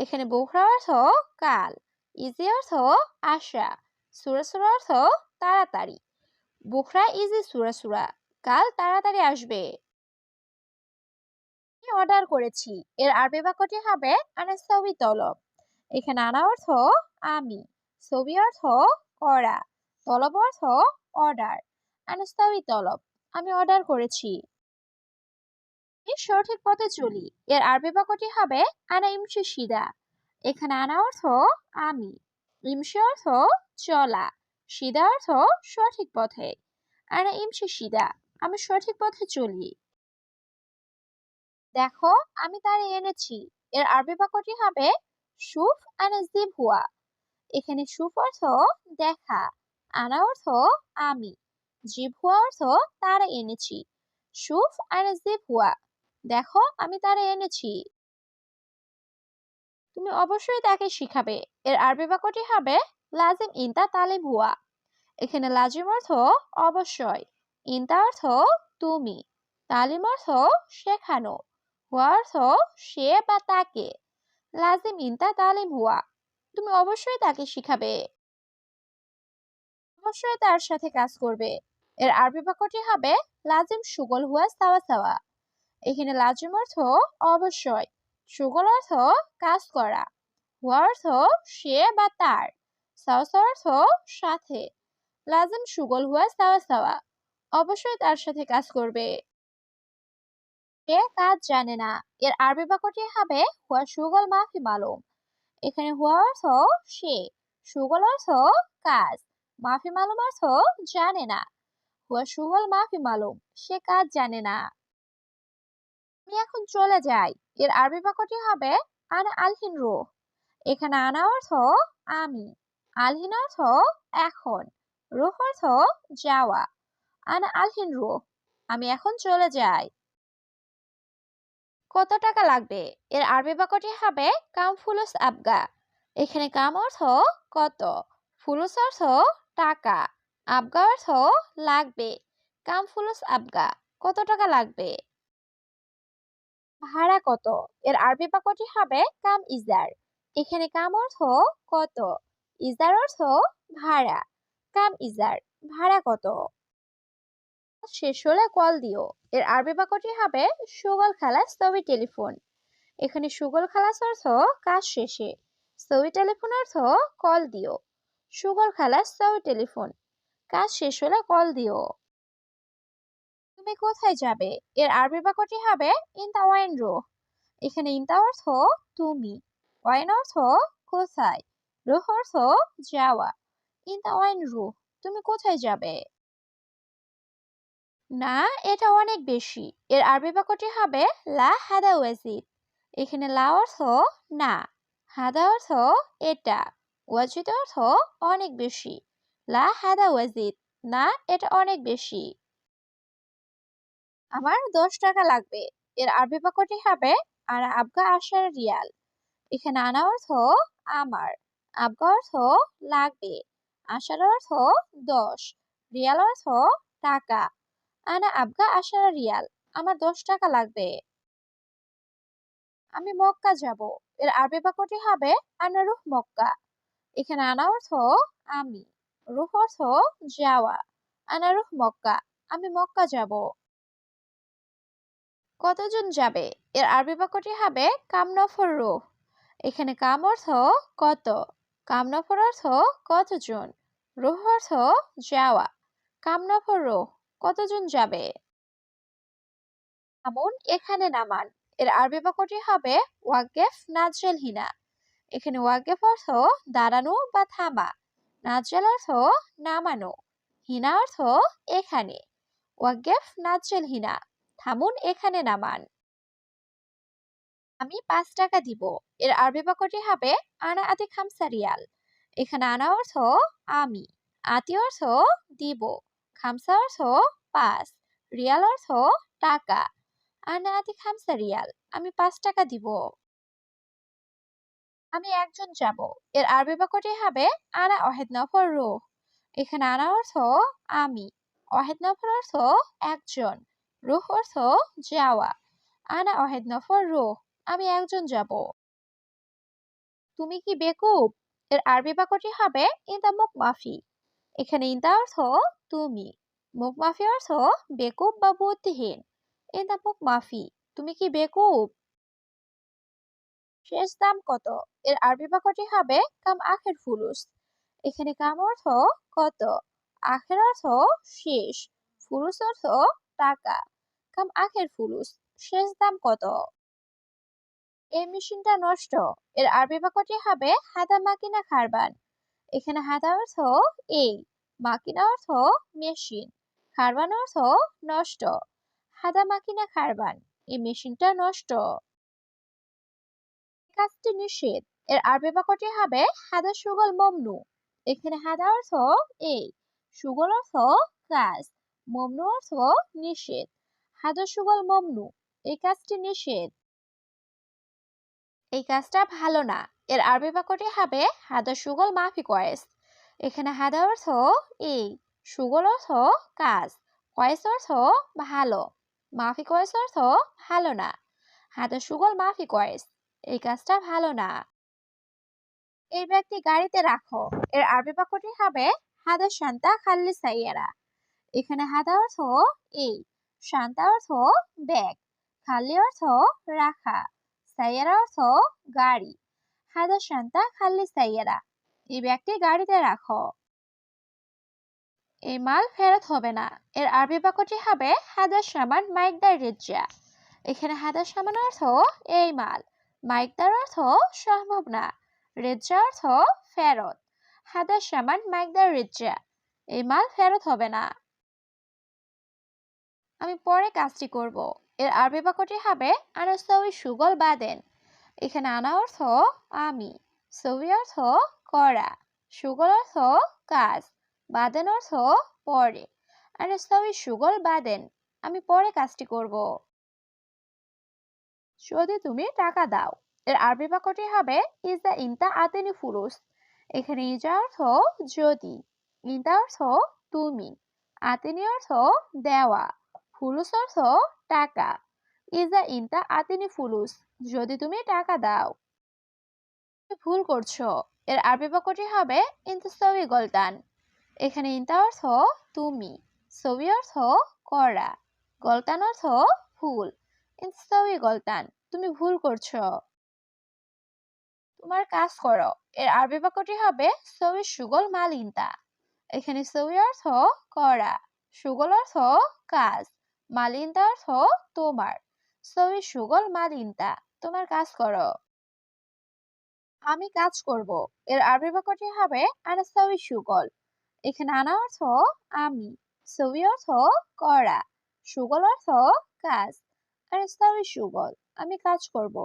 এখানে বোখরা অর্থ কাল, ইজি অর্থ আশা সুরা সুরা অর্থ তাড়াতাড়ি। বোখরা ইজি, সুরা সুরা, কাল তাড়াতাড়ি আসবে। অর্ডার করেছি। এর আরবি বাক্যটি হবে আনা ছবি তলব। এখানে আনা অর্থ আমি ছবি অর্থ করা, তলব অর্থ অর্ডার আনাস্তাবি তলব। আমি অর্ডার করেছি। সঠিক পথে চলি। এর আরবি বাক্যটি হবে, আনা ইমসি সিদা এখানে আনা অর্থ, আমি। ইমসি অর্থ, চলা। সিদা অর্থ, সঠিক পথে। আনা ইমসি সিদা আমি সঠিক পথে চলি। দেখো, আমি তারে এনেছি। এর আরবি বাক্যটি হবে, সুফ আনা জিব হুয়া। এখানে সুফ অর্থ, দেখা। আনা অর্থ, আমি। জিব হুয়া অর্থ, তারা এনেছি। সুফ আনা জিব হুয়া। দেখো, আমি তারা এনেছি। তুমি অবশ্যই তাকে শিখাবে। এর আরবি বাক্যটি হবে, লাজিম ইনতা তালিম হুয়া। এখানে লাজিম অর্থ, অবশ্যই। ইনতা অর্থ, তুমি। তালিম অর্থ, শেখানো। হুয়া অর্থ, সে বা তাকে। লাজিম ইনতা তালিম হুয়া। তুমি অবশ্যই তাকে শিখাবে। অবশ্যই তার সাথে কাজ করবে। এর আরবি বাক্যটি হবে, লাজিম সুগল হুয়া সাওয়া সাওয়া। এখানে লাজিম অর্থ অবশ্যই, সুগল অর্থ কাজ করা, হুয়া অর্থ সে বা তার অর্থ সাথে, লাজিম, সুগল, হুয়া, সাওয়া সাওয়া, অবশ্যই তার সাথে কাজ করবে। সে কাজ জানে না, এর আরবি বাক্যটি হবে হুয়া, সুগল, মাফি, মালুম, এখানে হুয়া অর্থ সে, সুগল অর্থ কাজ, মাফি, মালুম অর্থ জানে না, হুয়া, সুগল, মাফি, মালুম, সে কাজ জানে না। আমি এখন চলে যাই। এর আরবি বাক্যটি হবে, আনা আলহিন রো এখানে আনা অর্থ, আমি। আলহিন অর্থ, এখন। রুহ অর্থ, যাওয়া। আনা আলহিন রো আমি এখন চলে যাই। কত টাকা লাগবে? এর আরবি বাক্যটি হবে, কাম ফুলুস আবগা। এখানে কাম অর্থ, কত। ফুলুস অর্থ, টাকা। আবগা অর্থ, লাগবে। কাম ফুলুস আবগা। কত টাকা লাগবে? ভাড়া কত? এর আরবি বাক্যটি হবে কাম ইজার। এখানে কাম অর্থ কত? ইজার অর্থ ভাড়া। কাম ইজার, ভাড়া কত? শেষ হলে কল দিও। এর আরবি বাক্যটি হবে সুগল খালাস তবে টেলিফোন। এখানে সুগল খালাস অর্থ কাজ শেষে। সবি টেলিফোন অর্থ কল দিও। সুগল খালাস সবি টেলিফোন। কাজ শেষ হলে কল দিও। তুমি কোথায় যাবে? এর আরবি বাক্যটি হবে ইনতা ওয়াইন রো এখানে ইনতা অর্থ, তুমি ওয়াইন অর্থ, কোথায় রুহ অর্থ, যাওয়া ইনতা ওয়াইন রু তুমি কোথায় যাবে না, এটা অনেক বেশি। এর আরবি বাক্যটি হবে, লা হাদা ওয়াজিদ এখানে লা অর্থ, না হাদা অর্থ, এটা ওয়াজিদ অর্থ, অনেক বেশি লা হাদা ওয়াজিদ না এটা অনেক বেশি। আমার দশ টাকা লাগবে। এর আরবি বাক্যটি হবে, আর আবগা আশার রিয়াল। এখানে আনা অর্থ, আমার। আবগা অর্থ, লাগবে। আশার অর্থ, দশ। রিয়াল অর্থ, টাকা। আনা আবগা আশারা রিয়াল, আমার দশ টাকা লাগবে। আমি মক্কা যাব। এর আরবি বাক্যটি হবে, আনা রুহ মক্কা। এখানে আনা অর্থ, আমি। রুহ অর্থ, যাওয়া। আনা রুহ মক্কা। আমি মক্কা যাব। কতজন যাবে? এর আরবি বাক্যটি হবে কামনফর রুহ। এখানে কাম অর্থ কত? কামনফর অর্থ কতজন? রুহ অর্থ যাওয়া। কামনফর রুহ, কতজন যাবে? আমন, এখানে নামান। এর আরবি বাক্যটি হবে ওয়াগেফ নাজেল হিনা। এখানে ওয়াগেফ অর্থ দাঁড়ানো বা থামা। নাজেল অর্থ নামানো। হিনা অর্থ এখানে। ওয়াগেফ নাজেল হিনা। থামুন, এখানে নামান। আমি পাঁচ টাকা দিব। এর আরবি বাক্যটি হবে, আনা আতি খামসা রিয়াল এখানে আনা অর্থ, আমি। আতি অর্থ, দিব। খামসা অর্থ, পাঁচ। রিয়াল অর্থ, টাকা। আনা আতি খামসা রিয়াল আমি পাঁচ টাকা দিব। আমি একজন যাব। এর আরবি বাক্যটি হবে, আনা অহেদ নফর রুহ। এখানে আনা অর্থ, আমি। অহেদ নফর অর্থ, একজন। রুহ অর্থ যাওয়া। আনা অহেদ নফর, রুহ, আমি একজন যাব। তুমি কি বেকুব? এর আরবি বাক্যটি হবে, ইন্দা মুখ মাফি। এখানে ইন্দা অর্থ, তুমি। মুখ মাফি অর্থ, বেকুব বা বুদ্ধিহীন। ইন্দা মুখ মাফি, তুমি কি বেকুব? শেষ দাম কত? এর আরবি বাক্যটি হবে, কাম আখের ফুলুস। এখানে কাম অর্থ, কত? আখের অর্থ, শেষ। ফুলুস অর্থ, টাকা। কাম আখের ফুলুস। শেষ দাম কত? এই মেশিনটা নষ্ট। এর আরবি বাক্যটি হবে, হাদা মাকিনা খারবান। এখানে হাদা অর্থ এই, মাকিনা অর্থ মেশিন, খারবান অর্থ নষ্ট। হাদা মাকিনা খারবান, এই মেশিনটা নষ্ট। কাজটি নিষেধ। এর আরবি বাক্যটি হবে, হাদা সুগল মমনু। এখানে হাদা অর্থ এই, সুগল অর্থ কাজ, মমনু অর্থ নিষেধ। হাদা সুগল মমনু, এই কাজটি নিষেধ। এই কাজটা ভালো না। এর আরবি বাক্যটি হবে হাদা সুগল মাফি কয়েস এখানে হাদা অর্থ এই, সুগল অর্থ কাজ কয়েস অর্থ ভালো মাফি কয়েস অর্থ ভালো না। হাদা সুগল মাফি কয়েস এই কাজটা ভালো না। এই ব্যক্তি গাড়িতে রাখো। এর আরবি বাক্যটি হবে হাদা শান্তা খাল্লি সাইয়ারা। এখানে হাদা অর্থ এই শান্তা অর্থ ব্যাগ খালি অর্থ রাখা সাইয়ারা অর্থ গাড়ি। হাদা শান্তা, খালি সাইয়ারা। এই ব্যাগটি গাড়িতে রাখো। এই মাল ফেরত হবে না। এর আরবি বাক্যটি হবে হাদা সামান মাইকদার রেজ্জা। এখানে হাদা সামান অর্থ এই মাল। মাইকদার অর্থ সম্ভব না। রেজ্জা অর্থ ফেরত। হাদা সামান মাইকদার রেজ্জা। এই মাল ফেরত হবে না। আমি পরে কাজটি করব। এর আরবি বাক্যটি হবে আনাস্তাউই সুগল বাদেন। এখানে আনা অর্থ আমি। সবি অর্থ করা। সুগল অর্থ কাজ। বাদেন অর্থ পরে। আনাস্তাউই সুগল বাদেন। আমি পরে কাজটি করব। যদি তুমি টাকা দাও। এর আরবি বাক্যটি হবে, ইজা ইনতা আতেনি ফুরুস। এখানে ইজা অর্থ যদি। ইনতা অর্থ তুমি। আতেনি অর্থ দেওয়া। ফুলুস অর্থ টাকা। ইজা ইনতা আতিনি ফুলুস, যদি তুমি টাকা দাও। ভুল করছ। এর আরবি বাক্যটি হবে ইন্তসবি গলতান। এখানে ইন্তা অর্থ, তুমি। সবি অর্থ, করা। গলতান অর্থ ভুল ইন্তসবি গলতান, তুমি ভুল করছ। তোমার কাজ করো। এর আরবি বাক্যটি হবে সবি সুগল মাল ইন্তা। এখানে সবি অর্থ, করা। সুগল অর্থ, কাজ। মালিন্তা অর্থ তোমার। সবি সুগল মালিন্দা, তোমার কাজ করো। আমি কাজ করব। এর বাক্যটি হবে আনা সবি সুগল। এখানে আনা অর্থ আমি সবি অর্থ করা, সুগল অর্থ কাজ। আর সবি সুগল, আমি কাজ করব।